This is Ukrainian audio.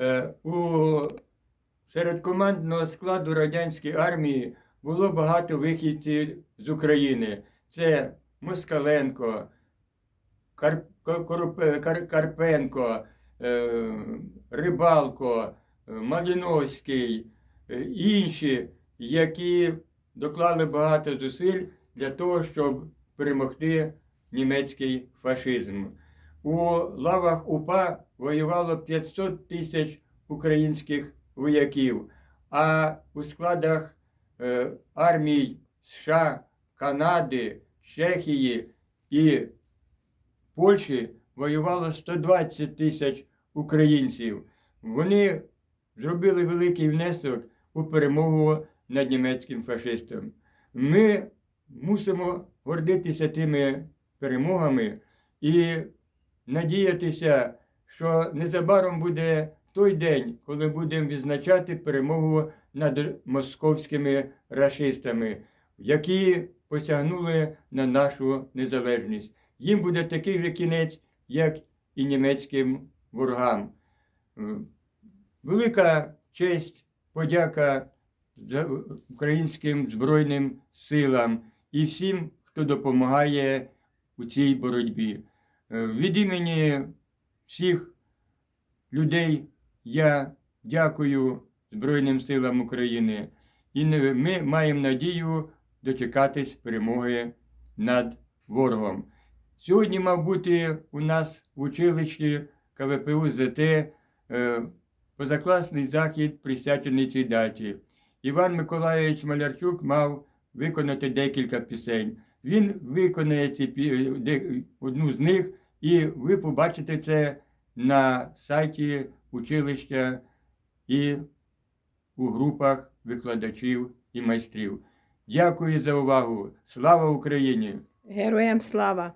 Е, У серед командного складу радянської армії було багато вихідців з України. Це Москаленко, Кар... Карпенко, е, Рибалко, е, Маліновський, е, інші, які доклали багато зусиль для того, щоб перемогти німецький фашизм. У лавах УПА воювало 500 тисяч українських вояків, а у складах е, армій США, Канади, Чехії і Польщі воювало 120 тисяч українців. Вони зробили великий внесок у перемогу над німецьким фашистом. Ми мусимо гордитися тими перемогами і надіятися, що незабаром буде той день, коли будемо відзначати перемогу над московськими рашистами, які посягнули на нашу незалежність. Їм буде такий же кінець, як і німецьким ворогам. Велика честь, подяка українським Збройним силам і всім, хто допомагає у цій боротьбі. Е, Від імені всіх людей я дякую Збройним силам України. І ми маємо надію дочекатись перемоги над ворогом. Сьогодні мав бути у нас в училищі КВПУ ЗТ е, позакласний захід, присвячений цій даті. Іван Миколайович Малярчук мав виконати декілька пісень. Він виконає ці, одну з них, і ви побачите це на сайті училища і у групах викладачів і майстрів. Дякую за увагу. Слава Україні! Героям слава!